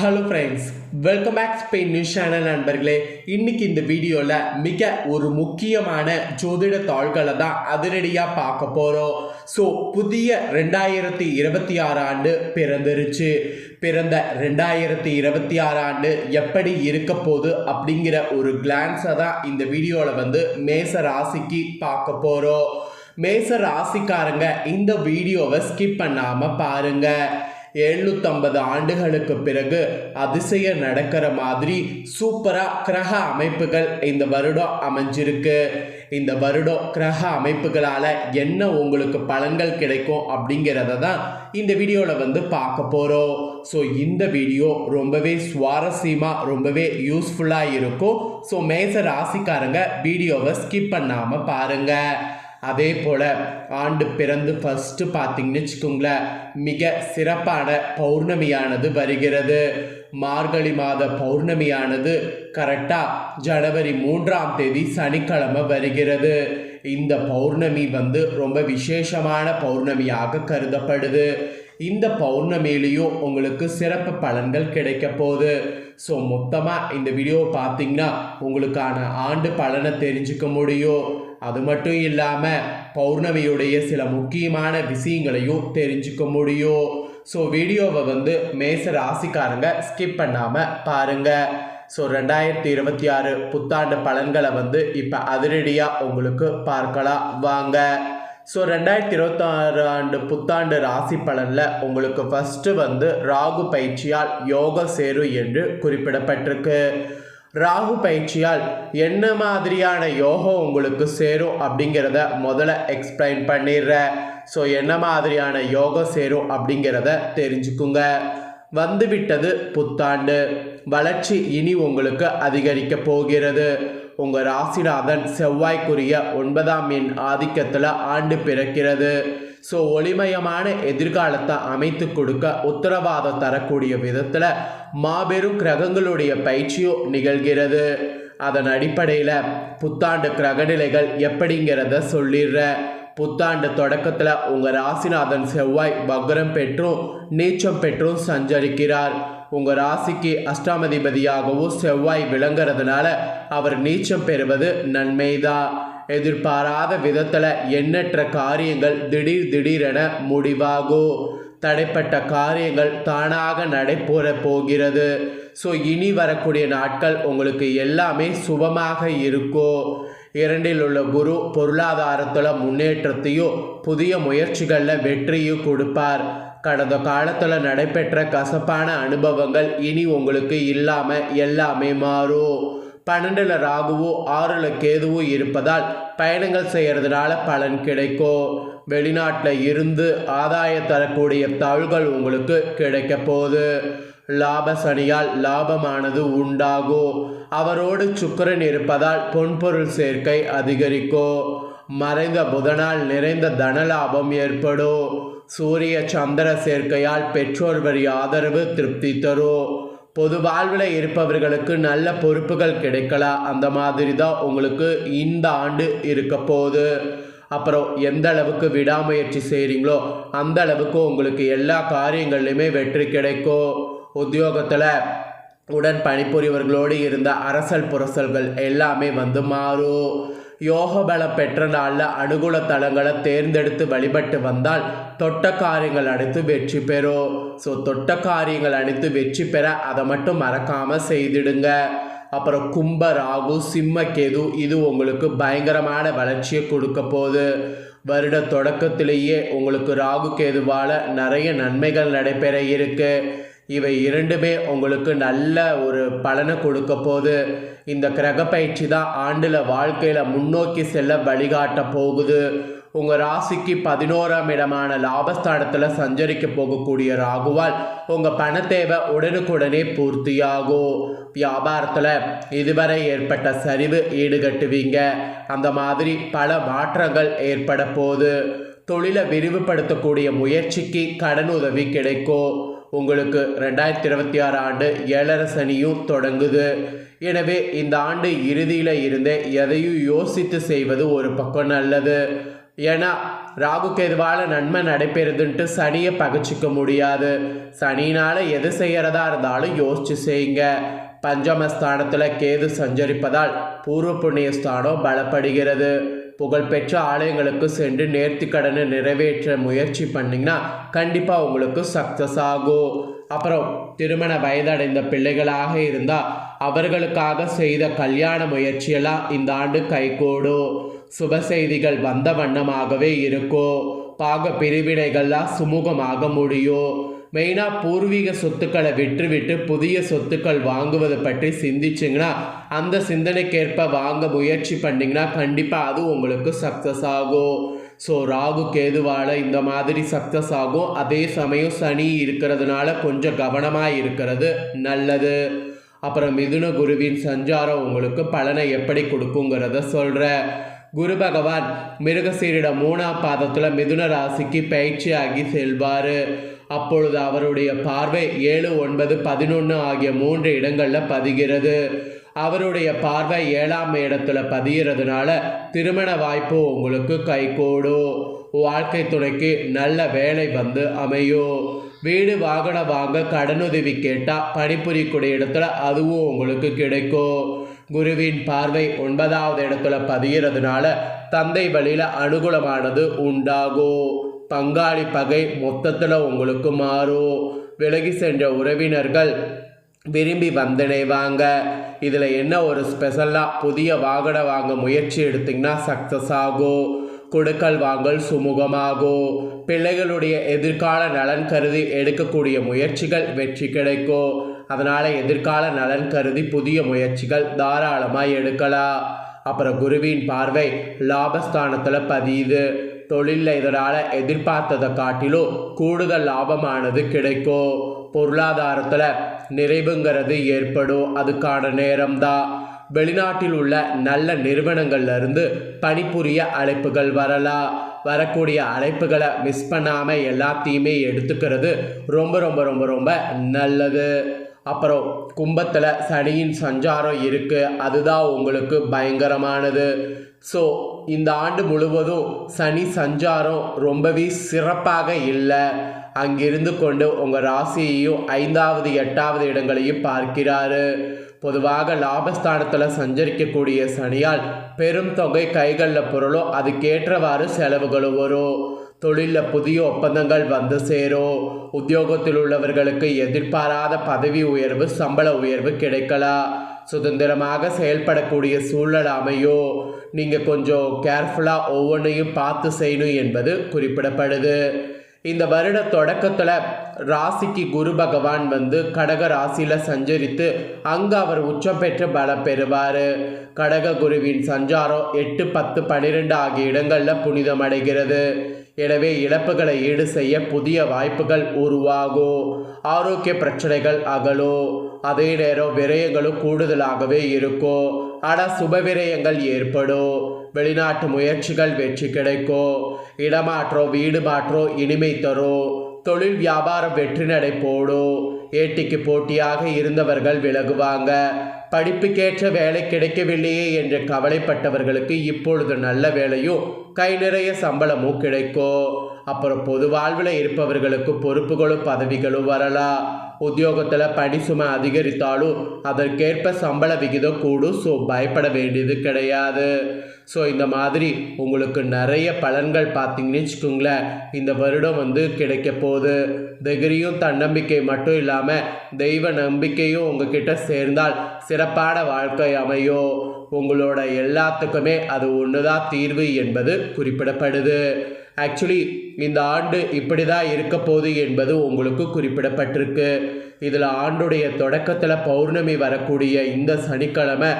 Hello friends welcome back Spain news channel நண்பர்களே. இன்னைக்கு இந்த வீடியோவில் மிக ஒரு முக்கியமான ஜோதிட தாள்களை தான் அதிரடியாக பார்க்க போகிறோம் ஸோ புதிய ரெண்டாயிரத்தி இருபத்தி ஆறு ஆண்டு பிறந்துருச்சு. பிறந்த ரெண்டாயிரத்தி இருபத்தி ஆறு ஆண்டு எப்படி இருக்க போகுது அப்படிங்கிற ஒரு கிளான்ஸை தான் இந்த வீடியோவில் வந்து மேச ராசிக்கு பார்க்க போகிறோம் மேச ராசிக்காரங்க இந்த வீடியோவை ஸ்கிப் பண்ணாமல் பாருங்கள் எழுநூத்தம்பது ஆண்டுகளுக்கு பிறகு அதிசயம் நடக்கிற மாதிரி சூப்பராக கிரக அமைப்புகள் இந்த வருடம் அமைஞ்சிருக்கு. இந்த வருடம் கிரக அமைப்புகளால் என்ன உங்களுக்கு பலன்கள் கிடைக்கும் அப்படிங்கிறத தான் இந்த வீடியோவில் வந்து பார்க்க போகிறோம் ஸோ இந்த வீடியோ ரொம்பவே சுவாரஸ்யமாக ரொம்பவே யூஸ்ஃபுல்லாக இருக்கும். ஸோ மேச ராசிக்காரங்க வீடியோவை ஸ்கிப் பண்ணாமல் பாருங்கள் அதே போல் ஆண்டு பிறந்து ஃபஸ்ட்டு பார்த்தீங்கன்னு வச்சுக்கோங்களேன் மிக சிறப்பான பௌர்ணமியானது வருகிறது. மார்கழி மாத பௌர்ணமியானது கரெக்டாக ஜனவரி மூன்றாம் தேதி சனிக்கிழமை வருகிறது. இந்த பௌர்ணமி வந்து ரொம்ப விசேஷமான பௌர்ணமியாக கருதப்படுது. இந்த பௌர்ணமியிலையும் உங்களுக்கு சிறப்பு பலன்கள் கிடைக்க போகுது. ஸோ மொத்தமாக இந்த வீடியோ பார்த்தீங்கன்னா உங்களுக்கான ஆண்டு பலனை தெரிஞ்சுக்க முடியும். அது மட்டும் இல்லாமல் பௌர்ணமியுடைய சில முக்கியமான விஷயங்களையும் தெரிஞ்சுக்க முடியும். ஸோ வீடியோவை வந்து மேச ராசிக்காரங்க ஸ்கிப் பண்ணாமல் பாருங்கள் ஸோ ரெண்டாயிரத்தி இருபத்தி ஆறு புத்தாண்டு பலன்களை வந்து இப்போ அதிரடியாக உங்களுக்கு பார்க்கலாம். வாங்க. ஸோ ரெண்டாயிரத்தி இருபத்தாறு ஆண்டு புத்தாண்டு ராசி பலனில் உங்களுக்கு ஃபஸ்ட்டு வந்து ராகு பயிற்சியால் யோக சேரு என்று குறிப்பிடப்பட்டிருக்கு. ராகு பயிற்சியால் என்ன மாதிரியான யோகம் உங்களுக்கு சேரும் அப்படிங்கிறத முதல்ல எக்ஸ்பிளைன் பண்ணிடுறேன் ஸோ என்ன மாதிரியான யோகம் சேரும் அப்படிங்கிறத தெரிஞ்சுக்குங்க. வந்துவிட்டது புத்தாண்டு. வளர்ச்சி இனி உங்களுக்கு அதிகரிக்க போகிறது. உங்கள் ராசிநாதன் செவ்வாய்க்குரிய ஒன்பதாம் எண் ஆதிக்கத்தில் ஆண்டு பிறக்கிறது. ஸோ ஒளிமயமான எதிர்காலத்தை அமைத்து கொடுக்க உத்தரவாதம் தரக்கூடிய விதத்தில் மாபெரும் கிரகங்களுடைய பயிற்சியும் நிகழ்கிறது. அதன் அடிப்படையில் புத்தாண்டு கிரகநிலைகள் எப்படிங்கிறத சொல்லிடுற. புத்தாண்டு தொடக்கத்தில் உங்கள் ராசிநாதன் செவ்வாய் பக்ரம் பெற்றும் நீச்சம் பெற்றும் சஞ்சரிக்கிறார். உங்கள் ராசிக்கு அஷ்டாமதிபதியாகவும் செவ்வாய் விளங்குறதுனால அவர் நீச்சம் பெறுவது நன்மைதான் எதிர்பாராத விதத்தில் எண்ணற்ற காரியங்கள் திடீர் திடீரென முடிவாகும். தடைப்பட்ட காரியங்கள் தானாக நடைபெற போகிறது. ஸோ இனி வரக்கூடிய நாட்கள் உங்களுக்கு எல்லாமே சுபமாக இருக்கும் இரண்டில் உள்ள குரு பொருளாதாரத்தில் முன்னேற்றத்தையும் புதிய முயற்சிகளில் வெற்றியும் கொடுப்பார். கடந்த காலத்தில் நடைபெற்ற கசப்பான அனுபவங்கள் இனி உங்களுக்கு இல்லாமல் எல்லாமே மாறும். பன்னெண்டில் ராகுவோ ஆறில் கேதுவோ இருப்பதால் பயணங்கள் செய்கிறதுனால பலன் கிடைக்கும். வெளிநாட்டில் இருந்து ஆதாயம் தரக்கூடிய தாள்கள் உங்களுக்கு கிடைக்க போகுது. லாப சனியால் லாபமானது உண்டாகும். அவரோடு சுக்கரன் இருப்பதால் பொன்பொருள் சேர்க்கை அதிகரிக்கும். மறைந்த புதனால் நிறைந்த தனலாபம் ஏற்படும். சூரிய சந்திர சேர்க்கையால் பெற்றோர் வழி ஆதரவு திருப்தி தரும். பொது வாழ்வில் இருப்பவர்களுக்கு நல்ல பொறுப்புகள் கிடைக்கலாம். அந்த மாதிரி தான் உங்களுக்கு இந்த ஆண்டு இருக்க போகுது. அப்புறம் எந்த அளவுக்கு விடாமுயற்சி செய்கிறீங்களோ அந்த அளவுக்கு உங்களுக்கு எல்லா காரியங்கள்லையுமே வெற்றி கிடைக்கும். உத்தியோகத்தில் உடன் பணிபுரிவர்களோடு இருந்த அரசல் புரசல்கள் எல்லாமே வந்து மாறும். யோக பலம் பெற்ற நாளில் அனுகூல தலங்களை தேர்ந்தெடுத்து வழிபட்டு வந்தால் தொட்ட காரியங்கள் அனைத்து வெற்றி பெறும். ஸோ தொட்ட காரியங்கள் அனைத்து வெற்றி பெற அதை மட்டும் மறக்காமல் செய்திடுங்க. அப்புறம் கும்ப ராகு சிம்ம கேது இது உங்களுக்கு பயங்கரமான வளர்ச்சியை கொடுக்க போகுது. வருட தொடக்கத்திலேயே உங்களுக்கு ராகு கேதுவால் நிறைய நன்மைகள் நடைபெற இருக்கு. இவை இரண்டுமே உங்களுக்கு நல்ல ஒரு பலனை கொடுக்க போகுது. இந்த கிரக பயிற்சி தான் ஆண்டில் வாழ்க்கையில் முன்னோக்கி செல்ல வழிகாட்ட போகுது. உங்கள் ராசிக்கு பதினோராம் இடமான லாபஸ்தானத்தில் சஞ்சரிக்க போகக்கூடிய ராகுவால் உங்கள் பண தேவை உடனுக்குடனே பூர்த்தியாகும். வியாபாரத்தில் இதுவரை ஏற்பட்ட சரிவு ஈடுகட்டுவீங்க. அந்த மாதிரி பல மாற்றங்கள் ஏற்பட போகுது. தொழிலை விரிவுபடுத்தக்கூடிய முயற்சிக்கு கடன் உதவி கிடைக்கும். உங்களுக்கு ரெண்டாயிரத்தி இருபத்தி ஆறு ஆண்டு ஏழரை சனியும் தொடங்குது. எனவே இந்த ஆண்டு இறுதியில் இருந்தே எதையும் யோசித்து செய்வது ஒரு பக்கம் நல்லது. ஏன்னா ராகு எதுவால நன்மை நடைபெறுதுன்ட்டு சனியை பகச்சிக்க முடியாது. சனினால எது செய்யறதா இருந்தாலும் யோசிச்சு செய்யுங்க. பஞ்சமஸ்தானத்தில் கேது சஞ்சரிப்பதால் பூர்வ புண்ணிய ஸ்தானம் பலப்படுகிறது. புகழ்பெற்ற ஆலயங்களுக்கு சென்று நேர்த்தி கடனை நிறைவேற்ற முயற்சி பண்ணிங்கன்னா கண்டிப்பாக உங்களுக்கு சக்ஸஸ் ஆகும். அப்புறம் திருமண வயதடைந்த பிள்ளைகளாக இருந்தால் அவர்களுக்காக செய்த கல்யாண முயற்சியெல்லாம் இந்த ஆண்டு கைகூடும். சுப செய்திகள் வந்த வண்ணமாகவே இருக்கும் பாக பிரிவினைகள்லாம் சுமூகமாக முடியும் மெயினாக பூர்வீக சொத்துக்களை விற்றுவிட்டு புதிய சொத்துக்கள் வாங்குவது பற்றி சிந்திச்சிங்கன்னா அந்த சிந்தனைக்கேற்ப வாங்க முயற்சி பண்ணிங்கன்னா கண்டிப்பாக அது உங்களுக்கு சக்ஸஸ் ஆகும். ஸோ ராகு கேதுவால் இந்த மாதிரி சக்ஸஸ் ஆகும். அதே சமயம் சனி இருக்கிறதுனால கொஞ்சம் கவனமாக இருக்கிறது நல்லது. அப்புறம் மிதுன குருவின் சஞ்சாரம் உங்களுக்கு பலனை எப்படி கொடுக்குங்கிறத சொல்கிறேன் குரு பகவான் மிருகசீரிட மூணாம் பாதத்தில் மிதுன ராசிக்கு பயிற்சியாகி செல்வார். அப்பொழுது அவருடைய பார்வை ஏழு ஒன்பது பதினொன்று ஆகிய மூன்று இடங்களில் பதிகிறது. அவருடைய பார்வை ஏழாம் இடத்துல பதிகிறதுனால திருமண வாய்ப்பு உங்களுக்கு கைகூடும். வாழ்க்கை துணைக்கு நல்ல வேலை வந்து அமையும். வீடு வாகனம் வாங்க கடனுதவி கேட்டால் பணிபுரியக்கூடிய இடத்துல அதுவும் உங்களுக்கு கிடைக்கும். குருவின் பார்வை ஒன்பதாவது இடத்துல பதிகிறதுனால தந்தை வழியில் அனுகூலமானது உண்டாகும் பங்காளி பகை மொத்தத்தில் உங்களுக்கு மாறும் விலகி சென்ற உறவினர்கள் விரும்பி வந்திணைவாங்க இதில் என்ன ஒரு ஸ்பெஷலாக புதிய வாகனம் வாங்க முயற்சி எடுத்திங்கன்னா சக்ஸஸ் ஆகும் கொடுக்கல் வாங்கல் சுமூகமாகும் பிள்ளைகளுடைய எதிர்கால நலன் கருதி எடுக்கக்கூடிய முயற்சிகள் வெற்றி கிடைக்கும் அதனால் எதிர்கால நலன் கருதி புதிய முயற்சிகள் தாராளமாக எடுக்கலாம். அப்புறம் குருவின் பார்வை லாபஸ்தானத்தில் பதியுது. தொழிலில் இதனால் எதிர்பார்த்ததை காட்டிலும் கூடுதல் லாபமானது கிடைக்கும். பொருளாதாரத்தில் நிறைவுங்கிறது ஏற்படும். அதுக்கான நேரம்தான். வெளிநாட்டில் உள்ள நல்ல நிறுவனங்கள்லேருந்து பணிபுரிய அழைப்புகள் வரலாம். வரக்கூடிய அழைப்புகளை மிஸ் பண்ணாமல் எல்லாத்தையுமே எடுத்துக்கிறது ரொம்ப ரொம்ப ரொம்ப ரொம்ப நல்லது. அப்புறம் கும்பத்தில் சனியின் சஞ்சாரம் இருக்குது அதுதான் உங்களுக்கு பயங்கரமானது. ஸோ இந்த ஆண்டு முழுவதும் சனி சஞ்சாரம் ரொம்பவே சிறப்பாக இல்லை. அங்கிருந்து கொண்டு உங்கள் ராசியையும் ஐந்தாவது எட்டாவது இடங்களையும் பார்க்கிறாரு. பொதுவாக லாபஸ்தானத்தில் சஞ்சரிக்கக்கூடிய சனியால் பெரும் தொகை கைகளில் பொருளும் அதுக்கேற்றவாறு செலவுகளும் வரும். தொழிலில் புதிய ஒப்பந்தங்கள் வந்து சேரும் உத்தியோகத்தில் உள்ளவர்களுக்கு எதிர்பாராத பதவி உயர்வு சம்பள உயர்வு கிடைக்கலாம் சுதந்திரமாக செயல்படக்கூடிய சூழல் அமையும் நீங்கள் கொஞ்சம் கேர்ஃபுல்லாக ஒவ்வொன்றையும் பார்த்து செய்யணும் என்பது குறிப்பிடப்படுது இந்த வருட தொடக்கத்தில் ராசிக்கு குரு பகவான் வந்து கடக ராசியில் சஞ்சரித்து அங்கு அவர் உச்சம் பெற்று பலம் பெறுவார் கடக குருவின் சஞ்சாரம் எட்டு பத்து பன்னிரெண்டு ஆகிய இடங்களில் புனிதமடைகிறது எனவே இழப்புகளை ஈடு செய்ய புதிய வாய்ப்புகள் உருவாகும் ஆரோக்கிய பிரச்சனைகள் அகலும் அதே நேரம் விரயங்களும் கூடுதலாகவே இருக்கும் ஆனால் சுப விரயங்கள் ஏற்படும் வெளிநாட்டு முயற்சிகள் வெற்றி கிடைக்கும் இடமாற்றம் வீடு மாற்றம் இனிமை தரும் தொழில் வியாபாரம் வெற்றி நடை போடும் ஏட்டிக்கு போட்டியாக இருந்தவர்கள் விலகுவாங்க. படிப்புக்கேற்ற வேலை கிடைக்கவில்லையே என்று கவலைப்பட்டவர்களுக்கு இப்பொழுது நல்ல வேலையும் கை நிறைய சம்பளமும் கிடைக்கும் அப்புறம் பொது வாழ்வில் இருப்பவர்களுக்கு பொறுப்புகளும் பதவிகளும் வரலாம். உத்தியோகத்தில் பணி சுமை அதிகரித்தாலும் அதற்கேற்ப சம்பள விகிதம் கூடும் ஸோ பயப்பட வேண்டியது கிடையாது. ஸோ இந்த மாதிரி உங்களுக்கு நிறைய பலன்கள் பார்த்தீங்கன்னு வச்சுக்கோங்களேன். இந்த வருடம் வந்து கிடைக்க போகுது. திகிரியும் தன்னம்பிக்கை மட்டும் இல்லாமல் தெய்வ நம்பிக்கையும் உங்ககிட்ட சேர்ந்தால் சிறப்பான வாழ்க்கை அமையும். உங்களோட எல்லாத்துக்குமே அது ஒன்று தான் தீர்வு என்பது குறிப்பிடப்படுது. ஆக்சுவலி இந்த ஆண்டு இப்படி தான் இருக்க போகுது என்பது உங்களுக்கு குறிப்பிடப்பட்டிருக்கு. இதில் ஆண்டுடைய தொடக்கத்தில் பௌர்ணமி வரக்கூடிய இந்த சனிக்கிழமை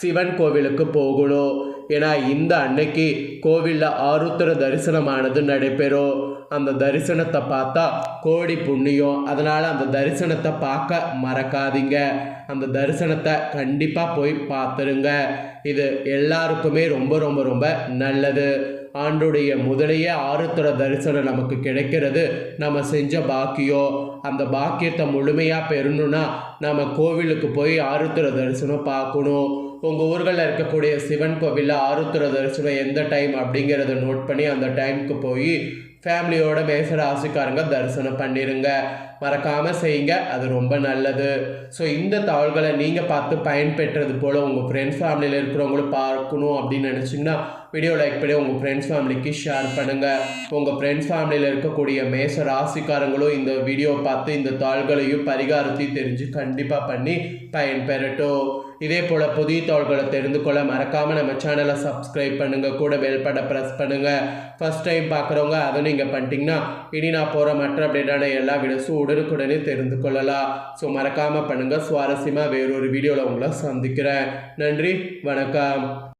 சிவன் கோவிலுக்கு போகணும். ஏன்னா இந்த அன்னைக்கு கோவிலில் ஆருத்திர தரிசனமானது நடைபெறும். அந்த தரிசனத்தை பார்த்தா கோடி புண்ணியம். அதனால் அந்த தரிசனத்தை பார்க்க மறக்காதீங்க. அந்த தரிசனத்தை கண்டிப்பாக போய் பார்த்துருங்க. இது எல்லாருக்குமே ரொம்ப ரொம்ப ரொம்ப நல்லது. ஆண்டுடைய முதலையே ஆருத்திர தரிசனம் நமக்கு கிடைக்கிறது. நம்ம செஞ்ச பாக்கியம். அந்த பாக்கியத்தை முழுமையாக பெறணும்னா நம்ம கோவிலுக்கு போய் ஆருத்திர தரிசனம் பார்க்கணும். உங்கள் ஊர்களில் இருக்கக்கூடிய சிவன் கோவிலில் ஆருத்ர தரிசனம் எந்த டைம் அப்படிங்கிறத நோட் பண்ணி அந்த டைமுக்கு போய் ஃபேமிலியோட மேச ராசிக்காரங்க தரிசனம் பண்ணிடுங்க மறக்காமல் செய்யுங்க. அது ரொம்ப நல்லது. ஸோ இந்த தகவல்களை நீங்கள் பார்த்து பயன்பெற்றது போல் உங்கள் ஃப்ரெண்ட்ஸ் ஃபேமிலியில் இருக்கிறவங்களும் பார்க்கணும் அப்படின்னு நினச்சிங்கன்னா வீடியோ லைக் பண்ணி உங்கள் ஃப்ரெண்ட்ஸ் ஃபேமிலிக்கு ஷேர் பண்ணுங்கள் உங்கள் ஃப்ரெண்ட்ஸ் ஃபேமிலியில் இருக்கக்கூடிய மேச ராசிக்காரங்களும் இந்த வீடியோ பார்த்து இந்த தாள்களையும் பரிகாரத்தையும் தெரிஞ்சு கண்டிப்பாக பண்ணி பயன்பெறட்டும். இதே போல் புதிய தாள்களை தெரிந்து கொள்ள மறக்காமல் நம்ம சேனலை சப்ஸ்கிரைப் பண்ணுங்கள் கூட பெல் பட்டை ப்ரெஸ் பண்ணுங்கள் ஃபஸ்ட் டைம் பார்க்குறவங்க அதை நீங்கள் பண்ணிட்டீங்கன்னா இனி நான் போகிற மற்ற அப்டேட்டான எல்லா வீடியோஸும் உடனுக்குடனே தெரிந்து கொள்ளலாம். ஸோ மறக்காமல் பண்ணுங்கள் சுவாரஸ்யமாக வேறொரு வீடியோவில் உங்களை சந்திக்கிறேன். நன்றி வணக்கம்.